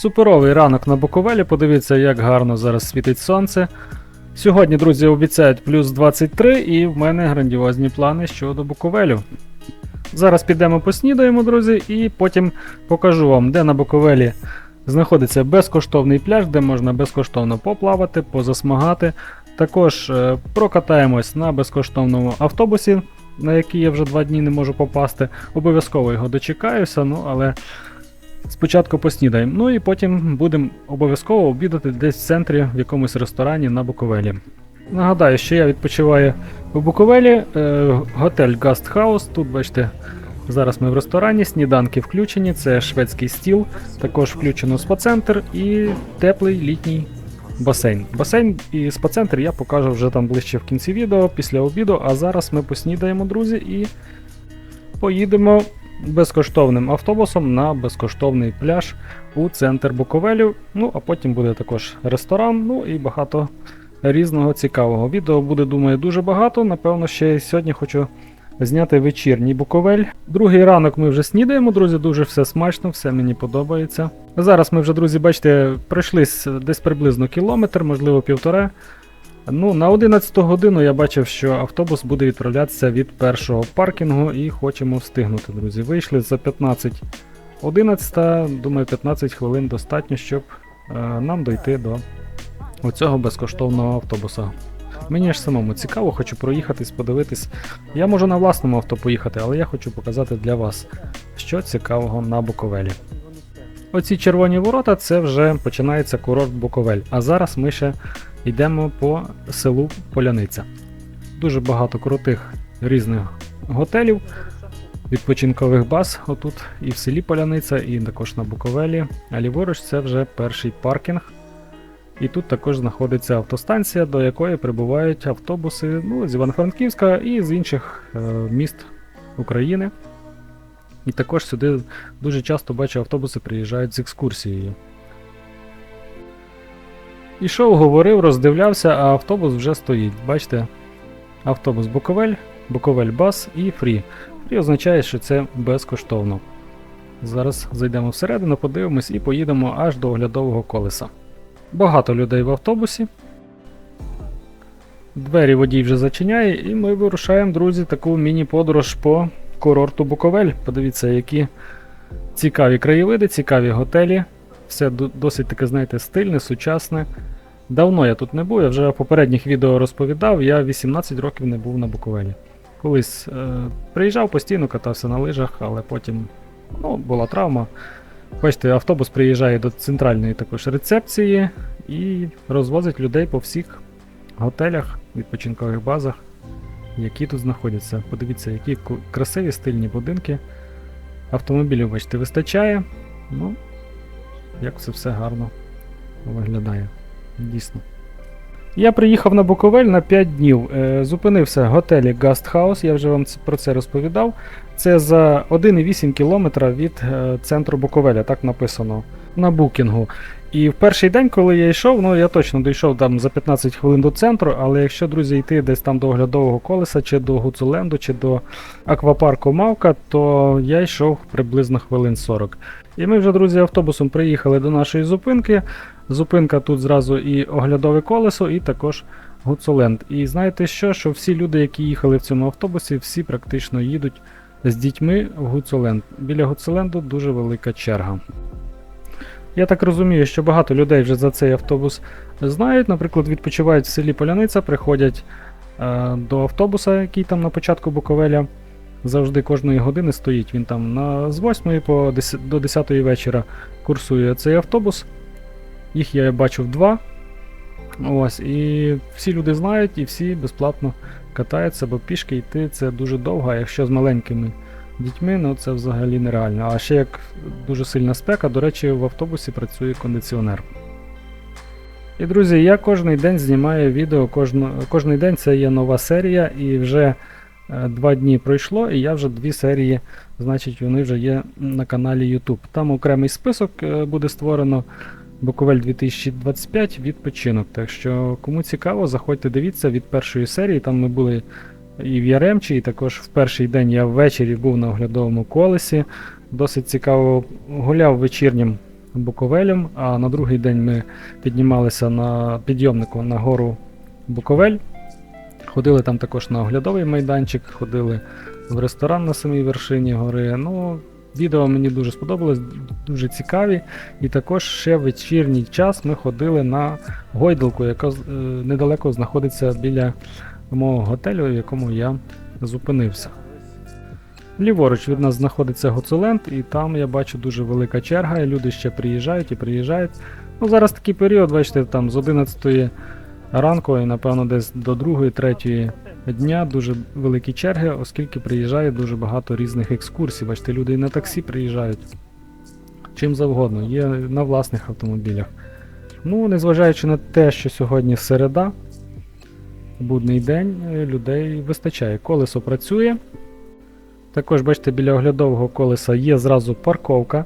Суперовий ранок на Буковелі, подивіться, як гарно зараз світить сонце. Сьогодні, друзі, обіцяють плюс 23, і в мене грандіозні плани щодо Буковелю. Зараз підемо поснідаємо, друзі, і потім покажу вам, де на Буковелі знаходиться безкоштовний пляж, де можна безкоштовно поплавати, позасмагати. Також е, прокатаємось на безкоштовному автобусі, на який я вже два дні не можу попасти. Обов'язково його дочекаюся, ну але спочатку поснідаємо. Ну і потім будемо обов'язково обідати десь в центрі в якомусь ресторані на Буковелі. Нагадаю, що я відпочиваю у Буковелі, е, готель House. Тут бачите, зараз ми в ресторані, сніданки включені, це шведський стіл, також включено спа-центр і теплий літній басейн. Басейн і спа-центр я покажу вже там ближче в кінці відео, після обіду. А зараз ми поснідаємо, друзі, і поїдемо безкоштовним автобусом на безкоштовний пляж у центр Буковелю. Ну, а потім буде також ресторан, ну і багато різного цікавого. Відео буде, думаю, дуже багато. Напевно, ще сьогодні хочу зняти вечірній Буковель. Другий ранок ми вже снідаємо, друзі, дуже все смачно, все мені подобається. Зараз ми вже, друзі, бачите, пройшлись десь приблизно кілометр, можливо, півтора. Ну, на 11 годину я бачив, що автобус буде відправлятися від першого паркінгу і хочемо встигнути, друзі. Вийшли за 15 11, думаю, 15 хвилин достатньо, щоб е, нам дойти до оцього безкоштовного автобуса. Мені ж самому цікаво, хочу проїхатись, подивитись. Я можу на власному авто поїхати, але я хочу показати для вас, що цікавого на Буковелі. Оці червоні ворота це вже починається курорт Буковель. А зараз ми ще йдемо по селу Поляниця. Дуже багато крутих різних готелів, відпочинкових баз отут і в селі Поляниця, і також на Буковелі. А ліворуч це вже перший паркінг. І тут також знаходиться автостанція, до якої прибувають автобуси ну, з Івано-Франківська і з інших е, міст України. І також сюди дуже часто бачу автобуси приїжджають з екскурсією. Ішов, говорив, роздивлявся, а автобус вже стоїть. Бачите? Автобус Буковель, Буковель Бас і Фрі. Фрі означає, що це безкоштовно. Зараз зайдемо всередину, подивимось і поїдемо аж до оглядового колеса. Багато людей в автобусі. Двері водій вже зачиняє, і ми вирушаємо, друзі, таку міні-подорож по курорту Буковель. Подивіться, які цікаві краєвиди, цікаві готелі. Все досить таке, знаєте, стильне, сучасне. Давно я тут не був, я вже в попередніх відео розповідав, я 18 років не був на Буковелі. Колись е, приїжджав постійно, катався на лижах, але потім ну, була травма. Бачите, автобус приїжджає до центральної також рецепції і розвозить людей по всіх готелях, відпочинкових базах, які тут знаходяться. Подивіться, які красиві стильні будинки. Автомобілів, бачите, вистачає. Ну, як це все гарно виглядає. Дійсно. Я приїхав на Буковель на 5 днів. Е, зупинився в готелі House, я вже вам про це розповідав. Це за 1,8 км від е, центру Буковеля, так написано на букінгу. І в перший день, коли я йшов, ну я точно дійшов там за 15 хвилин до центру, але якщо, друзі, йти десь там до оглядового колеса, чи до Гуцуленду, чи до аквапарку Мавка, то я йшов приблизно хвилин 40. І ми вже, друзі, автобусом приїхали до нашої зупинки. Зупинка тут зразу і оглядове колесо, і також Гуцуленд. І знаєте що? Що всі люди, які їхали в цьому автобусі, всі практично їдуть з дітьми в Гуцуленд. Біля Гуцуленду дуже велика черга. Я так розумію, що багато людей вже за цей автобус знають. Наприклад, відпочивають в селі Поляниця, приходять е, до автобуса, який там на початку Буковеля. Завжди кожної години стоїть. Він там на, з 8 по 10, до 10 вечора курсує цей автобус. Їх я бачив два. Ось, і всі люди знають, і всі безплатно катаються, бо пішки йти це дуже довго, а якщо з маленькими дітьми, ну це взагалі нереально. А ще як дуже сильна спека, до речі, в автобусі працює кондиціонер. І друзі, я кожний день знімаю відео, кожно, кожний день це є нова серія, і вже два дні пройшло, і я вже дві серії, значить, вони вже є на каналі YouTube. Там окремий список е, буде створено. Буковель 2025 відпочинок. Так що, кому цікаво, заходьте дивіться від першої серії. Там ми були і в Яремчі, і також в перший день я ввечері був на оглядовому колесі. Досить цікаво гуляв вечірнім Буковелем, а на другий день ми піднімалися на підйомнику на гору Буковель. Ходили там також на оглядовий майданчик, ходили в ресторан на самій вершині гори. Ну, відео мені дуже сподобалось, дуже цікаві. І також ще в вечірній час ми ходили на гойдалку, яка е, недалеко знаходиться біля мого готелю, в якому я зупинився. Ліворуч від нас знаходиться Гуцуленд, і там я бачу дуже велика черга, люди ще приїжджають і приїжджають. Ну, зараз такий період, бачите, там з 11 ранку і напевно десь до 2-3 дня дуже великі черги, оскільки приїжджає дуже багато різних екскурсій. Бачите, люди і на таксі приїжджають. Чим завгодно, є на власних автомобілях. Ну, незважаючи на те, що сьогодні середа, будний день, е, людей вистачає. Колесо працює. Також, бачите, біля оглядового колеса є зразу парковка,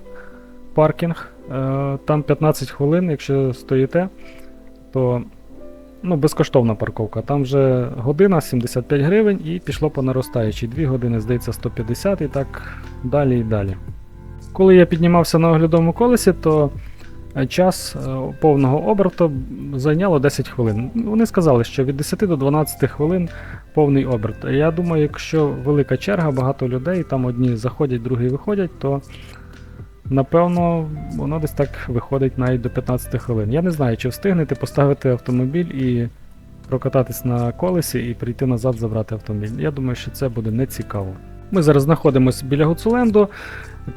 паркінг. Е, Там 15 хвилин, якщо стоїте, то ну, безкоштовна парковка. Там вже година 75 гривень і пішло по наростаючій. 2 години, здається, 150 і так далі і далі. Коли я піднімався на оглядовому колесі, то е, час е, повного оберту зайняло 10 хвилин. Вони сказали, що від 10 до 12 хвилин повний оберт. Я думаю, якщо велика черга, багато людей, там одні заходять, другі виходять, то напевно воно десь так виходить навіть до 15 хвилин. Я не знаю, чи встигнете поставити автомобіль і прокататись на колесі і прийти назад забрати автомобіль. Я думаю, що це буде не цікаво. Ми зараз знаходимося біля Гуцуленду.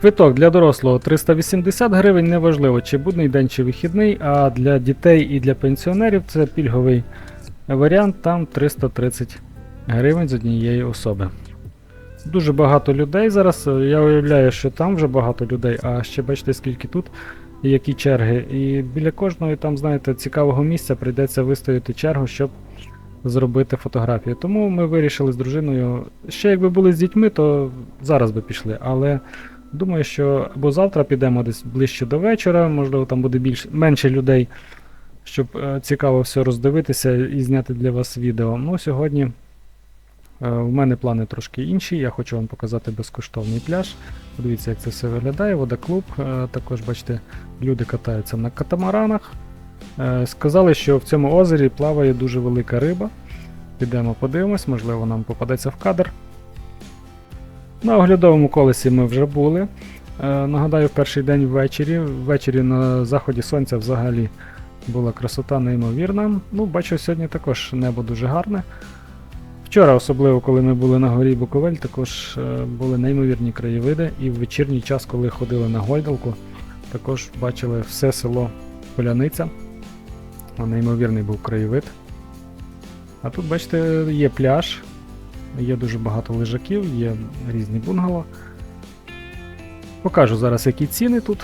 Квиток для дорослого 380 гривень, неважливо, чи будний день, чи вихідний, а для дітей і для пенсіонерів це пільговий варіант, там 330 гривень з однієї особи. Дуже багато людей зараз. Я уявляю, що там вже багато людей, а ще бачите, скільки тут і які черги. І біля кожного там, знаєте, цікавого місця прийдеться вистояти чергу, щоб зробити фотографію. Тому ми вирішили з дружиною. Ще якби були з дітьми, то зараз би пішли. Але думаю, що або завтра підемо десь ближче до вечора, можливо, там буде більш, менше людей, щоб е, цікаво все роздивитися і зняти для вас відео. Ну, сьогодні. Е, У мене плани трошки інші. Я хочу вам показати безкоштовний пляж. Подивіться, як це все виглядає. Водоклуб. Е, Також, бачите, люди катаються на катамаранах. Е, Сказали, що в цьому озері плаває дуже велика риба. Підемо подивимось, можливо, нам попадеться в кадр. На оглядовому колесі ми вже були. Нагадаю, в перший день ввечері. Ввечері на заході сонця взагалі була красота неймовірна. Ну, бачу, сьогодні також небо дуже гарне. Вчора, особливо, коли ми були на горі Буковель, також е, були неймовірні краєвиди. І в вечірній час, коли ходили на гойдалку, також бачили все село Поляниця. Неймовірний був краєвид. А тут, бачите, є пляж, є дуже багато лежаків, є різні бунгало. Покажу зараз, які ціни тут.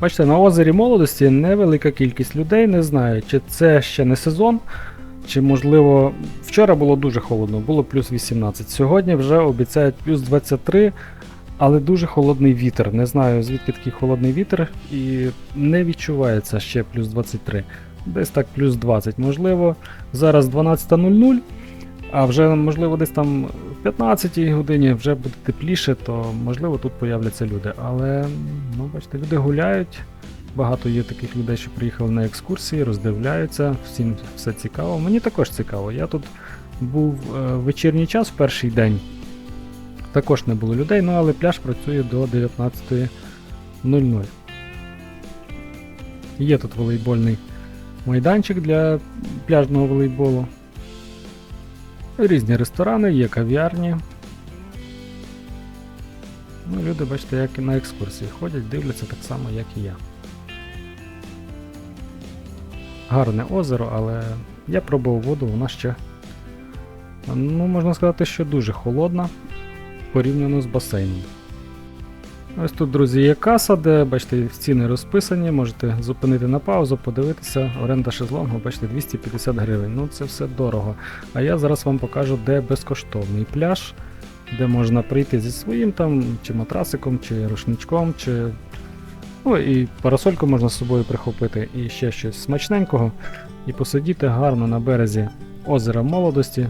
Бачите, на озері молодості невелика кількість людей. Не знаю, чи це ще не сезон, чи можливо. Вчора було дуже холодно, було плюс 18. Сьогодні вже обіцяють плюс 23, але дуже холодний вітер. Не знаю, звідки такий холодний вітер, і не відчувається ще плюс 23. Десь так плюс 20. Можливо, зараз 12.00, а вже можливо десь там в 15 годині вже буде тепліше, то можливо тут появляться люди. Але ну, бачите, люди гуляють. Багато є таких людей, що приїхали на екскурсії, роздивляються, всім все цікаво. Мені також цікаво. Я тут був е, вечірній час в перший день. Також не було людей, ну але пляж працює до 19.00. Є тут волейбольний майданчик для пляжного волейболу. Різні ресторани, є кав'ярні. Ну, люди, бачите, як і на екскурсії ходять, дивляться так само, як і я. Гарне озеро, але я пробував воду, вона ще, ну, можна сказати, що дуже холодна порівняно з басейном. Ось тут, друзі, є каса, де, бачите, ціни розписані, можете зупинити на паузу, подивитися, оренда шезлонгу, бачите, 250 гривень. Ну це все дорого. А я зараз вам покажу, де безкоштовний пляж, де можна прийти зі своїм там, чи матрасиком, чи рушничком, чи. Ну і парасольку можна з собою прихопити, і ще щось смачненького, і посидіти гарно на березі озера молодості,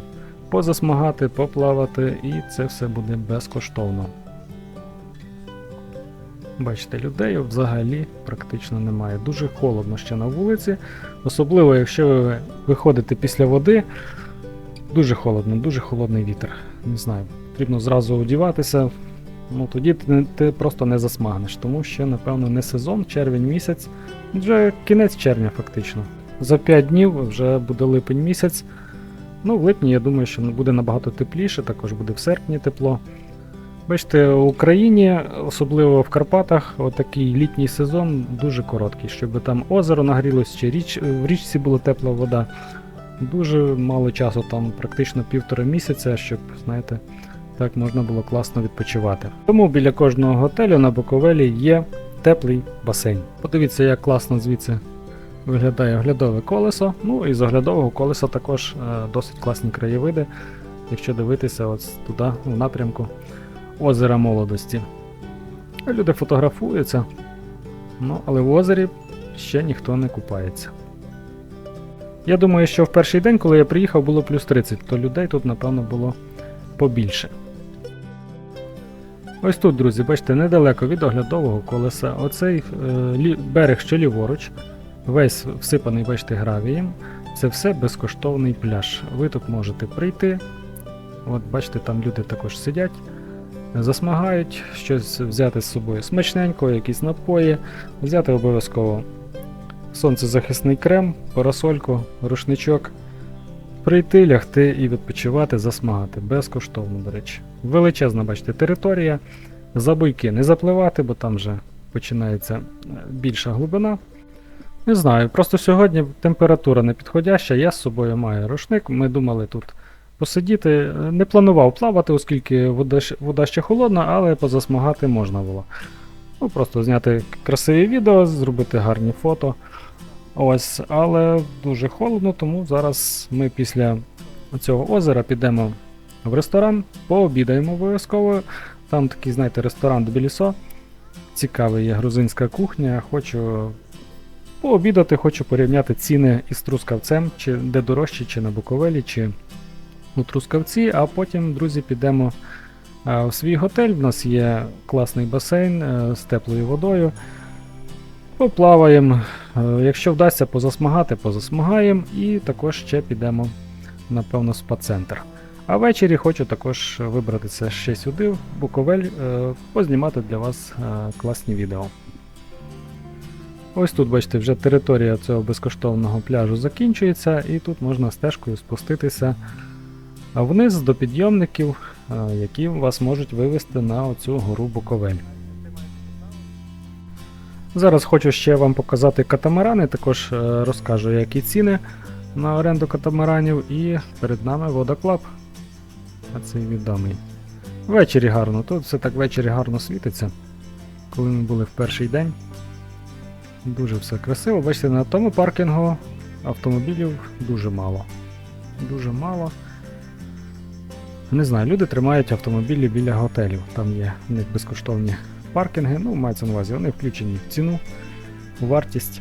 позасмагати, поплавати, і це все буде безкоштовно. Бачите, людей взагалі практично немає. Дуже холодно ще на вулиці. Особливо, якщо ви виходите після води, дуже холодно, дуже холодний вітер. Не знаю, потрібно зразу одіватися. Ну тоді ти, ти просто не засмагнеш, тому що, напевно, не сезон, червень місяць, вже кінець червня, фактично. За 5 днів вже буде липень місяць. Ну, в липні, я думаю, що буде набагато тепліше, також буде в серпні тепло. Бачите, в Україні, особливо в Карпатах, отакий літній сезон дуже короткий, щоб там озеро нагрілось, чи річ, в річці була тепла вода. Дуже мало часу, там практично півтора місяця, щоб, знаєте, так можна було класно відпочивати. Тому біля кожного готелю на Буковелі є теплий басейн. Подивіться, як класно звідси виглядає оглядове колесо. Ну і з оглядового колеса також е, досить класні краєвиди, якщо дивитися от туди, в напрямку озера молодості. Люди фотографуються, ну, але в озері ще ніхто не купається. Я думаю, що в перший день, коли я приїхав, було плюс 30, то людей тут, напевно, було побільше. Ось тут, друзі, бачите, недалеко від оглядового колеса. Оцей е, берег, що ліворуч, весь всипаний, бачите, гравієм. Це все безкоштовний пляж. Ви тут можете прийти. От бачите, там люди також сидять, засмагають, щось взяти з собою смачненько, якісь напої, взяти обов'язково сонцезахисний крем, парасольку, рушничок. Прийти, лягти і відпочивати, засмагати. Безкоштовно, до речі. Величезна, бачите, територія. За буйки не запливати, бо там вже починається е, більша глибина. Не знаю, просто сьогодні температура не підходяща, я з собою маю рушник. Ми думали тут посидіти. Не планував плавати, оскільки вода, вода ще холодна, але позасмагати можна було. Ну, просто зняти красиві відео, зробити гарні фото. Ось, але дуже холодно, тому зараз ми після цього озера підемо в ресторан, пообідаємо обов'язково. Там такий, знаєте, ресторан Тбілісо. Цікавий є грузинська кухня. Хочу пообідати, хочу порівняти ціни із трускавцем, чи де дорожче, чи на Буковелі, чи у Трускавці, а потім, друзі, підемо в свій готель. В нас є класний басейн е, з теплою водою. Поплаваємо. Е, Якщо вдасться позасмагати, позасмагаємо і також ще підемо, напевно, в спа-центр. А ввечері хочу також вибратися ще сюди, в Буковель, е, познімати для вас е, класні відео. Ось тут, бачите, вже територія цього безкоштовного пляжу закінчується, і тут можна стежкою спуститися вниз до підйомників, які вас можуть вивести на оцю гору Буковель. Зараз хочу ще вам показати катамарани, також е, розкажу, які ціни на оренду катамаранів, і перед нами водоклаб. А цей відомий. Ввечері гарно, тут все так ввечері гарно світиться. Коли ми були в перший день. Дуже все красиво. Бачите, на тому паркінгу автомобілів дуже мало. Дуже мало. Не знаю, люди тримають автомобілі біля готелів. Там є у них безкоштовні паркінги, ну, мається на увазі, вони включені в ціну, вартість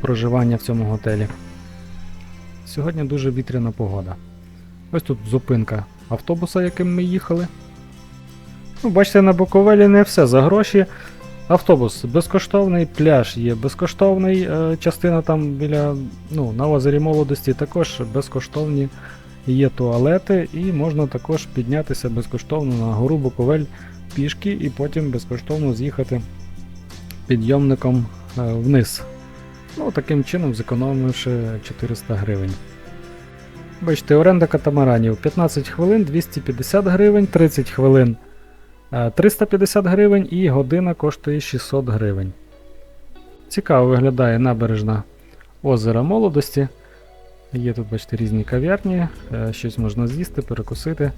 проживання в цьому готелі. Сьогодні дуже вітряна погода. Ось тут зупинка автобуса, яким ми їхали. Ну, бачите, на Буковелі не все за гроші. Автобус безкоштовний, пляж є безкоштовний, е, частина там біля ну, на озері молодості також безкоштовні є туалети, і можна також піднятися безкоштовно на гору Буковель пішки і потім безкоштовно з'їхати підйомником е, вниз. Ну, таким чином зекономивши 400 гривень. Бачите, оренда катамаранів 15 хвилин 250 гривень, 30 хвилин е, 350 гривень і година коштує 600 гривень. Цікаво виглядає набережна озера молодості. Є тут, бачите, різні кав'ярні, е, щось можна з'їсти, перекусити,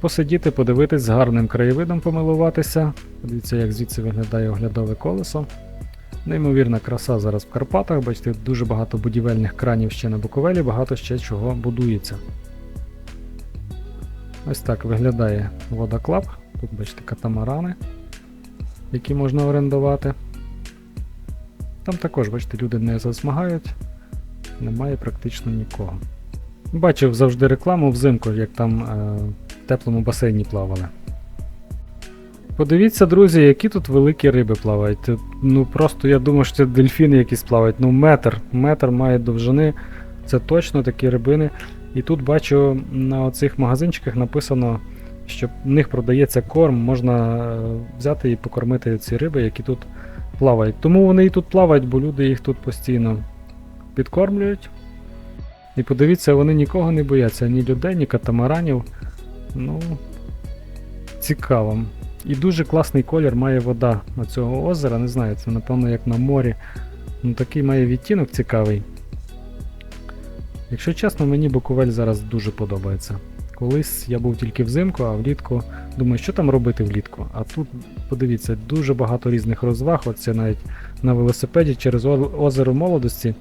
посидіти, подивитись з гарним краєвидом, помилуватися. Подивіться, як звідси виглядає оглядове колесо. Неймовірна краса зараз в Карпатах. Бачите, дуже багато будівельних кранів ще на Буковелі, багато ще чого будується. Ось так виглядає водоклаб. Тут бачите катамарани, які можна орендувати. Там також, бачите, люди не засмагають, немає практично нікого. Бачив завжди рекламу взимку, як там е, в теплому басейні плавали. Подивіться, друзі, які тут великі риби плавають. Ну просто я думаю, що це дельфіни якісь плавають. Ну метр. Метр має довжини. Це точно такі рибини. І тут бачу на оцих магазинчиках написано, що в них продається корм, можна е, взяти і покормити ці риби, які тут плавають. Тому вони і тут плавають, бо люди їх тут постійно підкормлюють. І подивіться, вони нікого не бояться, ні людей, ні катамаранів. Ну, цікаво. І дуже класний колір має вода на цього озера. Не знаю, це напевно як на морі. Ну такий має відтінок цікавий. Якщо чесно, мені Буковель зараз дуже подобається. Колись я був тільки взимку, а влітку думаю, що там робити влітку. А тут, подивіться, дуже багато різних розваг. Оце навіть на велосипеді через озеро молодості.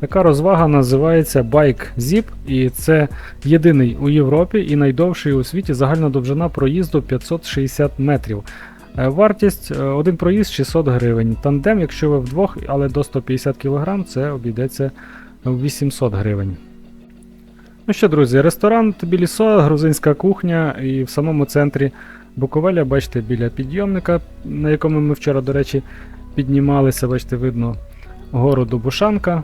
Така розвага називається Bike Zip, і це єдиний у Європі і найдовший у світі загальна довжина проїзду 560 метрів. Е, Вартість е, один проїзд 600 гривень. Тандем, якщо ви вдвох, але до 150 кг, це обійдеться 800 гривень. Ну що, друзі, ресторан Тбілісо, грузинська кухня, і в самому центрі Буковеля, бачите, біля підйомника, на якому ми вчора, до речі, піднімалися, бачите, видно гору Дубушанка,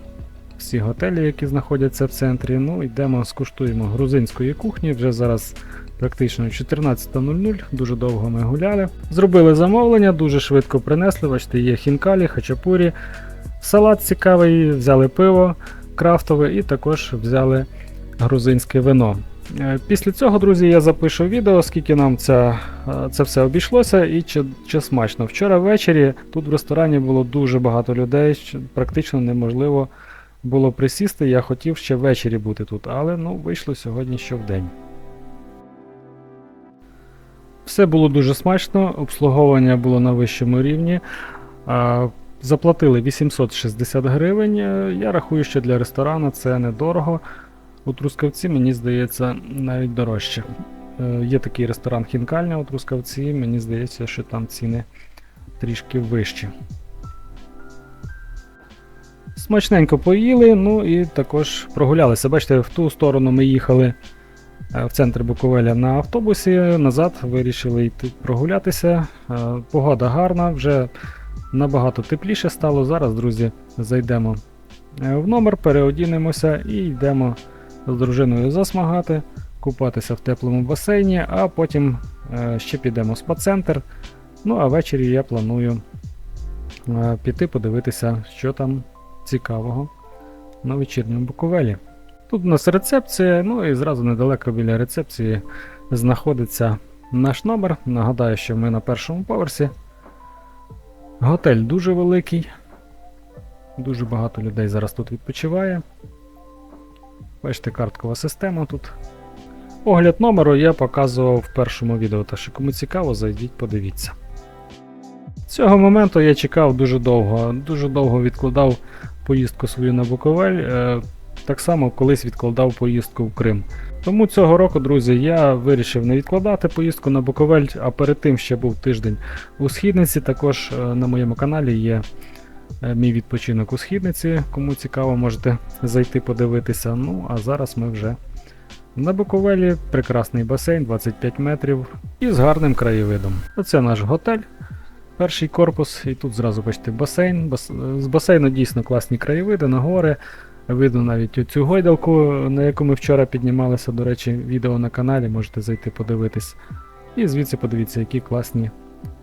всі готелі, які знаходяться в центрі. Ну, йдемо, скуштуємо грузинської кухні. Вже зараз практично 14.00, дуже довго ми гуляли. Зробили замовлення, дуже швидко принесли. Бачите, є хінкалі, хачапурі, салат цікавий, взяли пиво крафтове і також взяли грузинське вино. Е, Після цього, друзі, я запишу відео, скільки нам ця, е, це все обійшлося і чи, чи смачно. Вчора ввечері тут в ресторані було дуже багато людей, практично неможливо було присісти. Я хотів ще ввечері бути тут, але ну, вийшло сьогодні що в день. Все було дуже смачно, обслуговування було на вищому рівні. Заплатили 860 гривень. Е, Я рахую, що для ресторану це недорого. У Трускавці, мені здається, навіть дорожче. Е, Є такий ресторан Хінкальня у Трускавці, мені здається, що там ціни трішки вищі. Смачненько поїли, ну і також прогулялися. Бачите, в ту сторону ми їхали е, в центр Буковеля на автобусі, назад вирішили йти прогулятися. Е, Погода гарна, вже набагато тепліше стало. Зараз, друзі, зайдемо е, в номер, переодінемося і йдемо з дружиною засмагати, купатися в теплому басейні, а потім ще підемо в спа-центр. Ну а ввечері я планую піти подивитися, що там цікавого на вечірньому Буковелі. Тут у нас рецепція, ну і зразу недалеко біля рецепції знаходиться наш номер. Нагадаю, що ми на першому поверсі. Готель дуже великий. Дуже багато людей зараз тут відпочиває. Бачите, карткова система тут. Огляд номеру я показував в першому відео, так що кому цікаво, зайдіть, подивіться. Цього моменту я чекав дуже довго. Дуже довго відкладав поїздку свою на Буковель. е, Так само колись відкладав поїздку в Крим. Тому цього року, друзі, я вирішив не відкладати поїздку на Буковель, а перед тим ще був тиждень у Східниці. Також е, на моєму каналі є е, мій відпочинок у Східниці. Кому цікаво, можете зайти подивитися. Ну, а зараз ми вже на Буковелі прекрасний басейн 25 метрів і з гарним краєвидом. Оце наш готель. Перший корпус, і тут зразу бачите басейн. Бас... З басейну дійсно класні краєвиди на гори. Видно навіть оцю гойдалку, на яку ми вчора піднімалися. До речі, відео на каналі, можете зайти подивитись. І звідси подивіться, які класні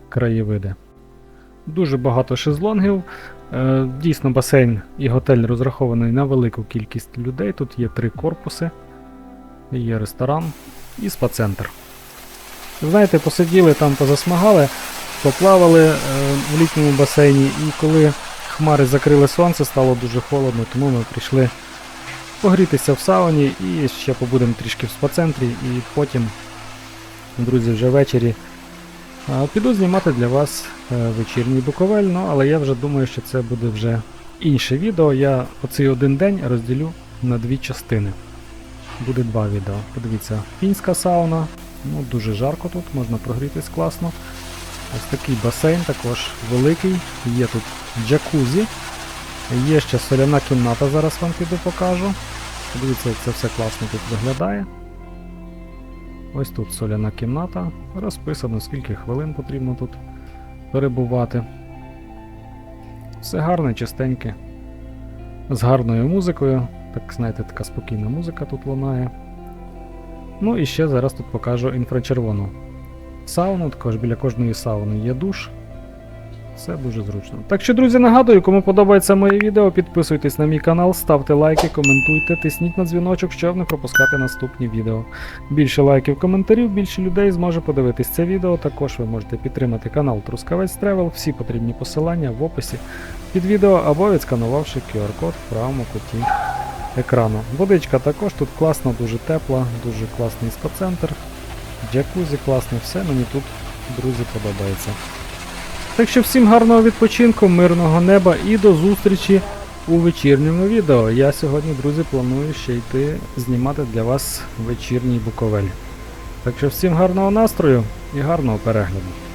краєвиди. Дуже багато шезлонгів. Е, Дійсно, басейн і готель розрахований на велику кількість людей. Тут є три корпуси, є ресторан і спа-центр. Знаєте, посиділи там, позасмагали, поплавали е, в літньому басейні, і коли хмари закрили сонце, стало дуже холодно, тому ми прийшли погрітися в сауні і ще побудемо трішки в спа-центрі, і потім, друзі, вже ввечері е, піду знімати для вас е, вечірній Буковель, ну, але я вже думаю, що це буде вже інше відео. Я оцей один день розділю на дві частини. Буде два відео. Подивіться, фінська сауна. Ну, дуже жарко тут, можна прогрітись класно. Ось такий басейн також великий. Є тут джакузі. Є ще соляна кімната, зараз вам піду покажу. Подивіться, як це все класно тут виглядає. Ось тут соляна кімната. Розписано, скільки хвилин потрібно тут перебувати. Все гарне, чистеньке. З гарною музикою. Так, знаєте, така спокійна музика тут лунає. Ну і ще зараз тут покажу інфрачервону сауну. Також біля кожної сауни є душ. Все дуже зручно. Так що, друзі, нагадую, кому подобається моє відео, підписуйтесь на мій канал, ставте лайки, коментуйте, тисніть на дзвіночок, щоб не пропускати наступні відео. Більше лайків, коментарів, більше людей зможе подивитись це відео. Також ви можете підтримати канал Трускавець Тревел. Всі потрібні посилання в описі під відео або відсканувавши QR-код в правому куті екрану. Водичка також тут класна, дуже тепла, дуже класний спа-центр. Джакузі класне, все мені тут, друзі, подобається. Так що всім гарного відпочинку, мирного неба і до зустрічі у вечірньому відео. Я сьогодні, друзі, планую ще йти знімати для вас вечірній Буковель. Так що всім гарного настрою і гарного перегляду.